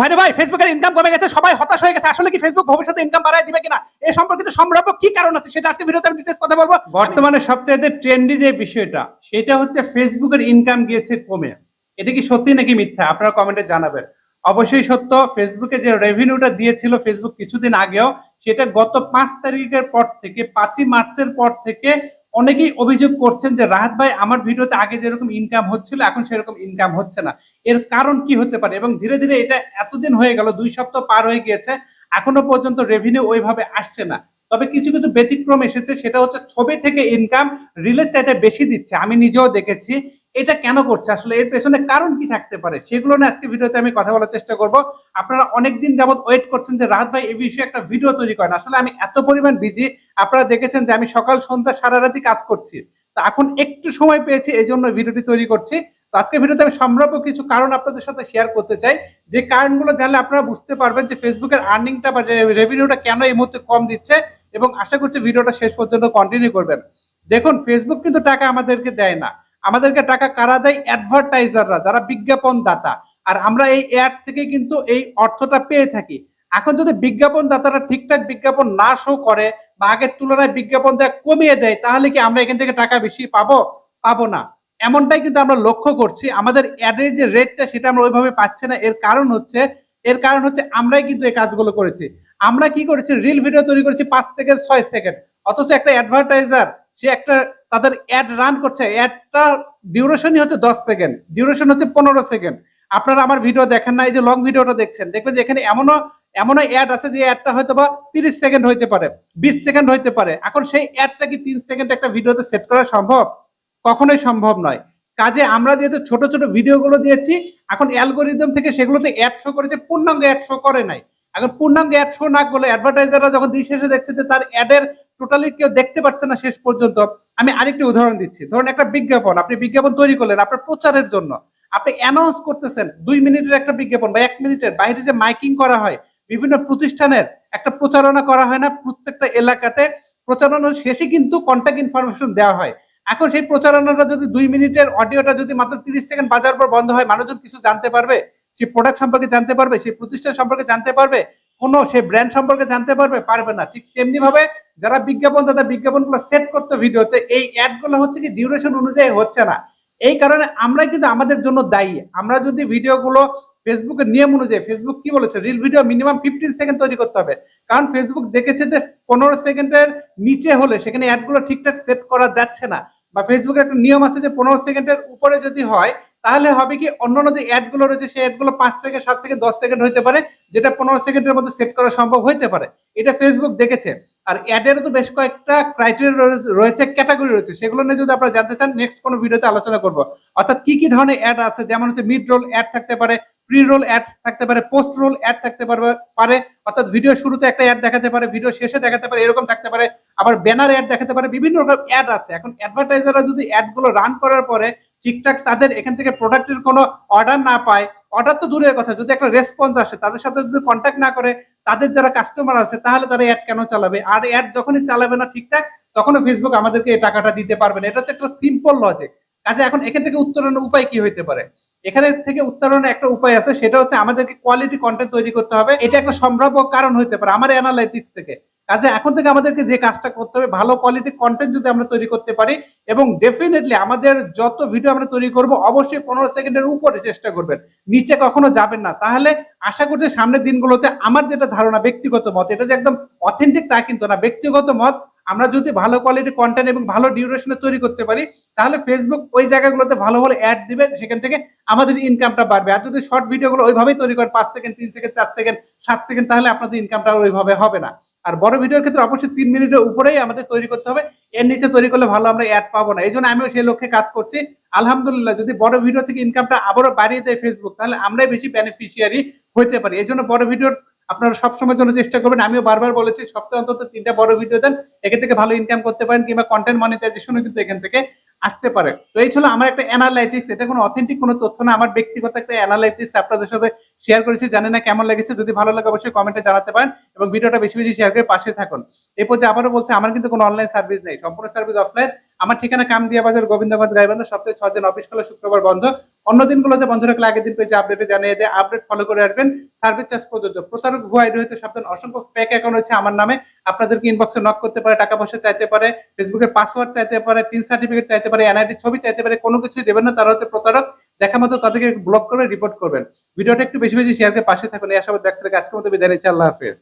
ভাইরে ভাই ফেসবুকের ইনকাম কমে গেছে, সবাই হতাশ হয়ে গেছে। আসলে কি ফেসবুক ভবিষ্যতে ইনকাম বাড়ায় দিবে কিনা? এই সম্পর্কিত সম্ভাব্য কি কারণ আছে সেটা আজকে ভিডিওতে আমি ডিটেলস কথা বলব। বর্তমানে সবচাইতে ট্রেন্ডি যে বিষয়টা, সেটা হচ্ছে ফেসবুকের ইনকাম গিয়েছে কমে। এটা কি সত্যি নাকি মিথ্যা? আপনারা কমেন্টে জানাবেন। অবশ্যই সত্য ফেসবুকে যে রেভিনিউটা দিয়েছিল ফেসবুক কিছুদিন আগেও, সেটা গত পাঁচ তারিখের পর থেকে, পাঁচই মার্চের পর থেকে অনেকেই অভিযোগ করছেন যে, রাহাত ভাই, আমার ভিডিওতে আগে যেরকম ইনকাম হচ্ছিল, এখন সেরকম ইনকাম হচ্ছে না। এর কারণ কি হতে পারে? এবং ধীরে ধীরে এটা এতদিন হয়ে গেল, দুই সপ্তাহ পার হয়ে গিয়েছে, এখনও পর্যন্ত রেভিনিউ ওইভাবে আসছে না। তবে কিছু কিছু ব্যতিক্রম এসেছে, সেটা হচ্ছে ছবি থেকে ইনকাম রিলের চাইতে বেশি দিচ্ছে। আমি নিজেও দেখেছি এটা কেন করছে? আসলে এর পেছনে কারণ কি থাকতে পারে? সেগুলো নিয়ে আজকে ভিডিওতে আমি কথা বলার চেষ্টা করব। আপনারা অনেকদিন যাবত ওয়েট করছেন যে রাহাত ভাই এই বিষয়ে একটা ভিডিও তৈরি করেন। আসলে আমি এত পরিমাণ বিজি আপনারা দেখেছেন যে আমি সকাল, সন্ধ্যা সারা রাতি কাজ করছি। তো এখন একটু সময় পেয়েছি এই জন্য ভিডিওটি তৈরি করছি। তো আজকে ভিডিওতে আমি সম্ভাব্য কিছু কারণ আপনাদের সাথে শেয়ার করতে চাই। যে কারণগুলো জানলে আপনারা বুঝতে পারবেন যে ফেসবুকের আর্নিংটা বা রেভিনিউটা কেন এই মুহূর্তে কম দিচ্ছে এবং আশা করছি ভিডিওটা শেষ পর্যন্ত কন্টিনিউ করবেন। দেখুন ফেসবুক কিন্তু টাকা আমাদেরকে দেয় না। আমাদেরকে টাকা কারা দেয়? অ্যাডভার্টাইজাররা যারা বিজ্ঞাপন দাতা আর আমরা এই অ্যাড থেকে কিন্তু এই অর্থটা পেয়ে থাকি। এখন যদি বিজ্ঞাপন দাতারা ঠিকঠাক বিজ্ঞাপন না শো করে বা আগের তুলনায় বিজ্ঞাপন দেয় কমিয়ে দেয়, তাহলে কি আমরা এখান থেকে টাকা বেশি পাবো? পাবো না। এমনটাই কিন্তু আমরা লক্ষ্য করছি। আমাদের অ্যাডের যে রেটটা সেটা আমরা ওইভাবে পাচ্ছি না। এর কারণ হচ্ছে, এর কারণ হচ্ছে আমরাই কিন্তু এই কাজগুলো করেছি। আমরা কি করেছি? রিল ভিডিও তৈরি করেছি পাঁচ সেকেন্ড ছয় সেকেন্ড অথচ একটা অ্যাডভার্টাইজার সে একটা তাদের অ্যাড রান করছে। অ্যাডটা ডিউরেশনই হচ্ছে দশ সেকেন্ড ডিউরেশন হচ্ছে পনেরো সেকেন্ড আপনারা আমার ভিডিও দেখেন না, এই যে লং ভিডিওটা দেখছেন। দেখবেন যে এখানে এমনও এমনও অ্যাড আছে যে অ্যাডটা হয়তো বা তিরিশ সেকেন্ড হইতে পারে, বিশ সেকেন্ড হইতে পারে। এখন সেই অ্যাডটা কি তিন সেকেন্ড একটা ভিডিওতে সেট করা সম্ভব? কখনোই সম্ভব নয়। কাজে আমরা যেহেতু ছোট ছোট ভিডিওগুলো দিয়েছি, এখন অ্যালগোরিদম থেকে সেগুলোতে অ্যাড শো করেছে, পূর্ণাঙ্গ অ্যাড শো করে নাই। এখন পূর্ণাঙ্গ অ্যাড শো না করলে অ্যাডভার্টাইজাররা যখন দিন শেষে দেখছে যে তার অ্যাডের টোটালি কেউ দেখতে পাচ্ছে না শেষ পর্যন্ত। আমি আরেকটি উদাহরণ দিচ্ছি। ধরুন একটা বিজ্ঞাপন, আপনি বিজ্ঞাপন তৈরি করলেন আপনার প্রচারের জন্য। আপনি অ্যানাউন্স করতেছেন, দুই মিনিটের একটা বিজ্ঞাপন বা এক মিনিটের বাইরে যে মাইকিং করা হয়, বিভিন্ন প্রতিষ্ঠানের একটা প্রচারণা করা হয় না, প্রত্যেকটা এলাকাতে। প্রচারণার শেষে কিন্তু কন্ট্যাক্ট ইনফরমেশন দেওয়া হয়। এখন সেই প্রচারণাটা যদি দুই মিনিটের অডিওটা যদি মাত্র তিরিশ সেকেন্ড বাজার পর বন্ধ হয়, মানুষজন কিছু জানতে পারবে? সেই প্রোডাক্ট সম্পর্কে জানতে পারবে সেই প্রতিষ্ঠান সম্পর্কে জানতে পারবে, কোনো সেই ব্র্যান্ড সম্পর্কে জানতে পারবে পারবে না। ঠিক তেমনি ভাবে যারা বিজ্ঞাপন, তাদের বিজ্ঞাপনগুলো সেট করতে ভিডিওতে, এই অ্যাডগুলো হচ্ছে কি ডিউরেশন অনুযায়ী হচ্ছে না। এই কারণে আমরাই কিন্তু আমাদের জন্য দায়ী। আমরা যদি ভিডিওগুলো ফেসবুকের নিয়ম অনুযায়ী ফেসবুক কি বলেছে? Reel video minimum fifteen second তৈরি করতে হবে। কারণ ফেসবুক দেখেছে যে পনেরো সেকেন্ডের নিচে হলে সেখানে অ্যাডগুলো ঠিকঠাক সেট করা যাচ্ছে না। বা ফেসবুকের একটা নিয়ম আছে যে পনেরো সেকেন্ডের উপরে যদি হয় তাহলে হবে কি অন্যান্য যে অ্যাডগুলো রয়েছে, সেই অ্যাডগুলো পাঁচ সেকেন্ড সাত সেকেন্ড দশ সেকেন্ড হইতে পারে, যেটা পনেরো সেকেন্ডের মধ্যে সেট করা সম্ভব হইতে পারে। এটা ফেসবুক দেখেছে। আর অ্যাডেরও তো বেশ কয়েকটা ক্রাইটেরিয়া রয়েছে ক্যাটাগরি রয়েছে। সেগুলো নিয়ে যদি আপনারা জানতে চান নেক্সট কোনো ভিডিওতে আলোচনা করব। অর্থাৎ কি কি ধরনের অ্যাড আছে? যেমন হচ্ছে মিড রোল অ্যাড থাকতে পারে প্রি রোল অ্যাড থাকতে পারে পোস্ট রোল অ্যাড থাকতে পারবে, পারে, অর্থাৎ ভিডিও শুরুতে একটা অ্যাড দেখাতে পারে ভিডিও শেষে দেখাতে পারে, এরকম থাকতে পারে। আবার ব্যানার অ্যাড দেখাতে পারে, বিভিন্ন রকম অ্যাড আছে। এখন অ্যাডভার্টাইজাররা যদি অ্যাডগুলো রান করার পরে ঠিকঠাক তাদের এখান থেকে প্রোডাক্টের কোনো অর্ডার না পায় অর্ডার তো দূরের কথা, যদি একটা রেসপন্স আসে, তাদের সাথে যদি কন্ট্যাক্ট না করে, তাদের যারা কাস্টমার আছে, তাহলে তারা অ্যাড কেন চালাবে? আর অ্যাড যখনই চালাবে না ঠিকঠাক, তখনও ফেসবুক আমাদেরকে এই টাকাটা দিতে পারবে না। এটা হচ্ছে একটা সিম্পল লজিক কাজে এখন এখান থেকে উত্তরণের উপায় কি হইতে পারে? এখানে থেকে উত্তরণের একটা উপায় আছে, সেটা হচ্ছে আমাদেরকে কোয়ালিটি কন্টেন্ট তৈরি করতে হবে। এটা একটা সম্ভাব্য কারণ হইতে পারে আমার অ্যানালাইটিক্স থেকে। কাজে এখন থেকে আমাদেরকে যে কাজটা করতে হবে, ভালো কোয়ালিটি কন্টেন্ট যদি আমরা তৈরি করতে পারি এবং ডেফিনেটলি আমাদের যত ভিডিও আমরা তৈরি করব, অবশ্যই পনেরো সেকেন্ডের উপরে চেষ্টা করবেন। নিচে কখনো যাবেন না। তাহলে আশা করছি সামনের দিনগুলোতে আমার যেটা ধারণা, ব্যক্তিগত মত, এটা যে একদম অথেন্টিক তা কিন্তু না। ব্যক্তিগত মত আমরা যদি ভালো কোয়ালিটি কন্টেন্ট এবং ভালো ডিউরেশনে তৈরি করতে পারি, তাহলে ফেসবুক ওই জায়গাগুলোতে ভালো ভালো অ্যাড দিবে, সেখান থেকে আমাদের ইনকামটা বাড়বে। আর যদি শর্ট ভিডিওগুলো ওইভাবেই তৈরি করেন পাঁচ সেকেন্ড তিন সেকেন্ড চার সেকেন্ড সাত সেকেন্ড তাহলে আপনাদের ইনকামটা ওইভাবে হবে না। আর বড় ভিডিওর ক্ষেত্রে অবশ্যই তিন মিনিটের উপরেই আমাদের তৈরি করতে হবে। এর নিচে তৈরি করলে ভালো আমরা অ্যাড পাবো না। এই জন্য আমিও সেই লক্ষ্যে কাজ করছি। আলহামদুলিল্লাহ, যদি বড় ভিডিও থেকে ইনকামটা আবারও বাড়িয়ে দেয় ফেসবুক তাহলে আমরাই বেশি বেনিফিশিয়ারি হইতে পারি। এই জন্য বড় ভিডিওর আপনারা সবসময়ের জন্য চেষ্টা করবেন। আমিও বারবার বলেছি, সপ্তাহে অন্তত তিনটা বড় ভিডিও দেন। এখান থেকে ভালো ইনকাম করতে পারেন কিংবা কন্টেন্ট মনিটাইজেশনও কিন্তু এখান থেকে আসতে পারে। তো এই ছিল আমার একটা অ্যানালাইটিক্স এটা কোনো অথেন্টিক কোনো তথ্য না। আমার ব্যক্তিগত একটা অ্যানালাইটিক্স আপনাদের সাথে শেয়ার করেছি। জানি না কেমন লেগেছে। যদি ভালো লাগে অবশ্যই কমেন্টে জানাতে পারেন এবং ভিডিওটা বেশি বেশি শেয়ার করে পাশে থাকুন। এই পর্যায়ে আবারও বলছে, আমার কিন্তু কোনো অনলাইন সার্ভিস নেই। সম্পূর্ণ সার্ভিস অফলাইন আমার ঠিকানা কামদিয়া বাজার, গোবিন্দগঞ্জ, গাইবান্ধা, সপ্তাহে ছয় দিন অফিস খোলা, শুক্রবার বন্ধ। অন্য দিনগুলোতে বন্ধ রাখলে আগের দিন পেজে আপডেটে জানিয়ে দেয় আপডেট ফলো করে আসবেন সার্ভিস চার্জ প্রযোজ্য। প্রতারক ভুয়া আইডি হতে সাবধান অসংখ্য ফেক অ্যাকাউন্ট হচ্ছে আমার নামে। আপনাদেরকে ইনবক্সে নক করতে পারে, টাকা পয়সা চাইতে পারে ফেসবুকের পাসওয়ার্ড চাইতে পারে টিন সার্টিফিকেট চাইতে পারে এনআইডি ছবি চাইতে পারে, কোনো কিছুই দেবেন না, তারা হচ্ছে প্রতারক। দেখা মতো তাদেরকে ব্লক করে রিপোর্ট করবেন। ভিডিওটা একটু বেশি বেশি শেয়ার করে পাশে থাকুন। এই আশাবাদ ব্যক্ত আজকের মতো বিদায় নিচ্ছি, আল্লাহ হাফেজ।